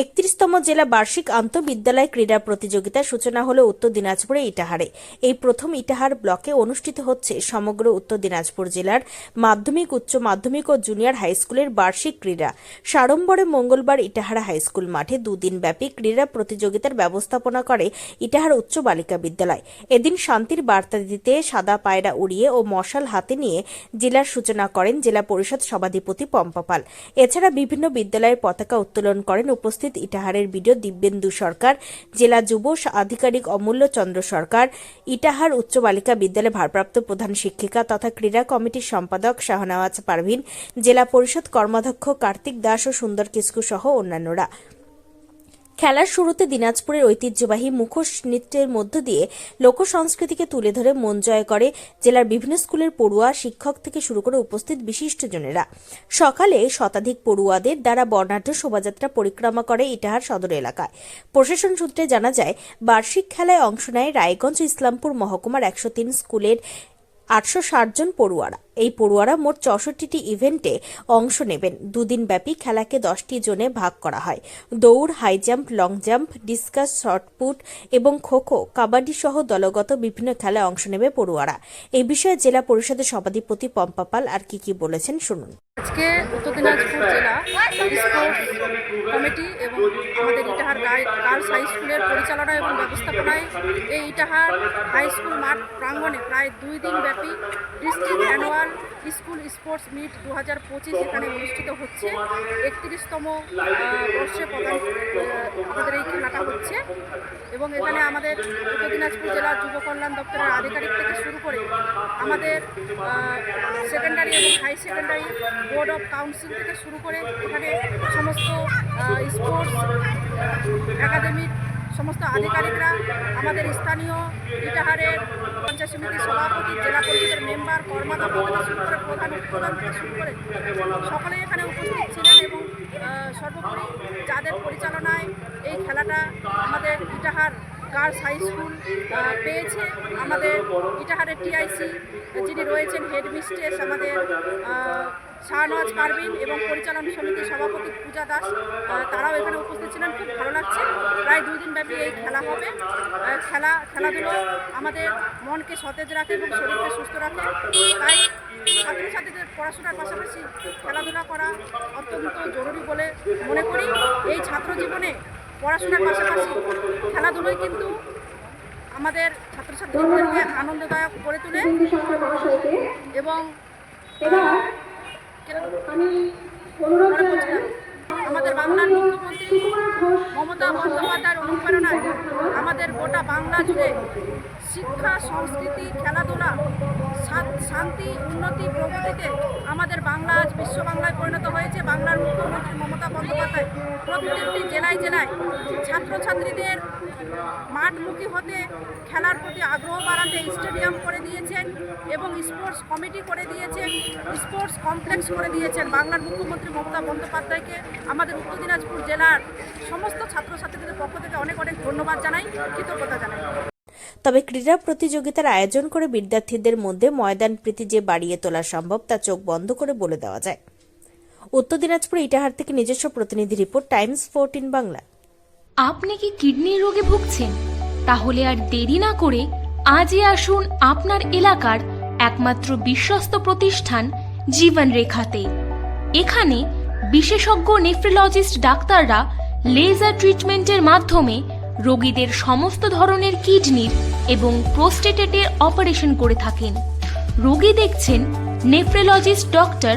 একত্রিশতম জেলা বার্ষিক আন্তঃবিদ্যালয় ক্রীড়া প্রতিযোগিতার সূচনা হলো উত্তর দিনাজপুরে ইটাহারে। এই প্রথম ইটাহার ব্লকে অনুষ্ঠিত হচ্ছে সমগ্র উত্তর দিনাজপুর জেলার মাধ্যমিক, উচ্চ মাধ্যমিক ও জুনিয়র হাই স্কুলের বার্ষিক ক্রীড়া। সাড়ম্বরে মঙ্গলবার ইটাহার হাই স্কুল মাঠে দুদিন ব্যাপী ক্রীড়া প্রতিযোগিতার ব্যবস্থাপনা করে ইটাহার উচ্চ বালিকা বিদ্যালয়। এদিন শান্তির বার্তা দিতে সাদা পায়রা উড়িয়ে ও মশাল হাতে নিয়ে জেলার সূচনা করেন জেলা পরিষদ সভাধিপতি পম্পা পাল। এছাড়া বিভিন্ন বিদ্যালয়ের পতাকা উত্তোলন করেন উপস্থিত ইটাহারের বিডিও দিব্যেন্দু সরকার, জেলা যুব আধিকারিক অমূল্য চন্দ্র সরকার, ইটাহার উচ্চ বালিকা বিদ্যালয়ের ভারপ্রাপ্ত প্রধান শিক্ষিকা তথা ক্রীড়া কমিটির সম্পাদক শাহনাওয়াজ পারভিন, জেলা পরিষদ কর্মাধ্যক্ষ কার্তিক দাস ও সুন্দর কিস্কু সহ অন্যান্যরা। খেলার শুরুতে দিনাজপুরের ঐতিহ্যবাহী মুখোশ নৃত্যের মধ্য দিয়ে লোক সংস্কৃতিকে তুলে ধরে মন জয় করে জেলার বিভিন্ন স্কুলের পড়ুয়া, শিক্ষক থেকে শুরু করে উপস্থিত বিশিষ্টজনেরা। সকালে শতাধিক পড়ুয়াদের দ্বারা বর্ণাঢ্য শোভাযাত্রা পরিক্রমা করে ইটাহার সদর এলাকায়। প্রশাসন সূত্রে জানা যায়, বার্ষিক খেলায় অংশ নেয় রায়গঞ্জ ইসলামপুর মহকুমার একশো তিন স্কুলের আটশো জন পড়ুয়ারা। এই পড়ুয়ারা মোট চৌষট্টিটি ইভেন্টে অংশ নেবেন। দুদিন ব্যাপী খেলাকে দশটি জোনে ভাগ করা হয়। দৌড়, high jump, long jump, discus shot put এবং খোখো কাবাডি সহ দলগত বিভিন্ন খেলায় অংশ নেবে পড়ুয়ারা। এই বিষয়ে জেলা পরিষদের সভাধিপতি পম্পা পাল আর কি কি বলেছেন শুনুন। আজকে উত্তর দিনাজপুর জেলা কমিটি এবং আমাদের ইটাহার গার্লস হাই স্কুলের পরিচালনা এবং ব্যবস্থাপনায় এই ইটাহার হাই স্কুল মাঠ প্রাঙ্গণে প্রায় দুই দিন ব্যাপী district annual school sports meet দু হাজার পঁচিশ এখানে অনুষ্ঠিত হচ্ছে। একত্রিশতম বর্ষে প্রধান আমাদের এই খেলাটা হচ্ছে এবং এখানে আমাদের উত্তর দিনাজপুর জেলা যুব কল্যাণ দপ্তরের আধিকারিক থেকে শুরু করে আমাদের সেকেন্ডারি এবং high secondary board of council থেকে শুরু করে এখানে সমস্ত স্পোর্টস একাডেমির সমস্ত আধিকারিকরা, আমাদের স্থানীয় ইটাহারের পঞ্চায়েত সমিতির সভাপতি, জেলা পরিষদের মেম্বার কর্মাধ্যক্ষ থেকে শুরু করে প্রধান প্রধান থেকে শুরু করে সকলে এখানে উপস্থিত ছিলেন এবং সর্বোপরি যাদের পরিচালনায় এই খেলাটা আমাদের ইটাহার গার্লস হাই স্কুল পেয়েছে। আমাদের ইটাহারের টিআইসি যিনি রয়েছেন হেড মিস্ট্রেস আমাদের শাহনওয়াজ পারভিন এবং পরিচালন সমিতির সভাপতি পূজা দাস তারাও এখানে উপস্থিত ছিলেন। খুব ভালো লাগছে। প্রায় দুই দিন ব্যাপী এই খেলা হবে। খেলা খেলাধুলো আমাদের মনকে সতেজ রাখে এবং শরীরকে সুস্থ রাখে। তাই ছাত্রছাত্রীদের পড়াশোনার পাশাপাশি খেলাধুলা করা অত্যন্ত জরুরি বলে মনে করি। এই ছাত্র জীবনে পড়াশোনার পাশাপাশি খেলাধুলোই কিন্তু আমাদের ছাত্রছাত্রীদেরকে আনন্দদায়ক করে তোলে। এবং আমাদের বাংলার মুখ্যমন্ত্রী মমতা বন্দ্যোপাধ্যায়ের অনুপ্রেরণায় আমাদের গোটা বাংলা জুড়ে শিক্ষা, সংস্কৃতি, খেলাধুলা শান্তি, উন্নতি প্রগতিতে আমাদের বাংলা আজ বিশ্ব বাংলায় পরিণত হয়েছে। বাংলার মুখ্যমন্ত্রী মমতা প্রত্যেকটি জেলায় জেলায় ছাত্রছাত্রীদের মাঠমুখী হতে খেলার প্রতি আগ্রহ বাড়াতে স্টেডিয়াম করে দিয়েছেন এবং স্পোর্টস কমিটি করে দিয়েছেন, স্পোর্টস কমপ্লেক্স করে দিয়েছেন। বাংলার মুখ্যমন্ত্রী মমতা বন্দ্যোপাধ্যায়কে আমাদের উত্তর দিনাজপুর জেলার সমস্ত ছাত্রছাত্রীদের পক্ষ থেকে অনেক অনেক ধন্যবাদ জানাই, কৃতজ্ঞতা জানাই। তবে ক্রীড়া প্রতিযোগিতার আয়োজন করে বিদ্যার্থীদের মধ্যে ময়দান প্রীতি যে বাড়িয়ে তোলা সম্ভব তা চোখ বন্ধ করে বলে দেওয়া যায়। উত্তর দিনাজপুর ইটাহার থেকে নিজস্ব প্রতিনিধি রিপোর্ট, টাইমস ফোরটিন বাংলা। আপনি কি কিডনির রোগে ভুগছেন? তাহলে আর দেরি না করে আজই আসুন আপনার এলাকার একমাত্র বিশ্বস্ত প্রতিষ্ঠান জীবন রেখাতে এখানে বিশেষজ্ঞ নেফ্রোলজিস্ট ডাক্তাররা লেজার ট্রিটমেন্টের মাধ্যমে রোগীদের সমস্ত ধরনের কিডনির এবং প্রোস্টেটেটের অপারেশন করে থাকেন। রোগী দেখছেন nephrologist doctor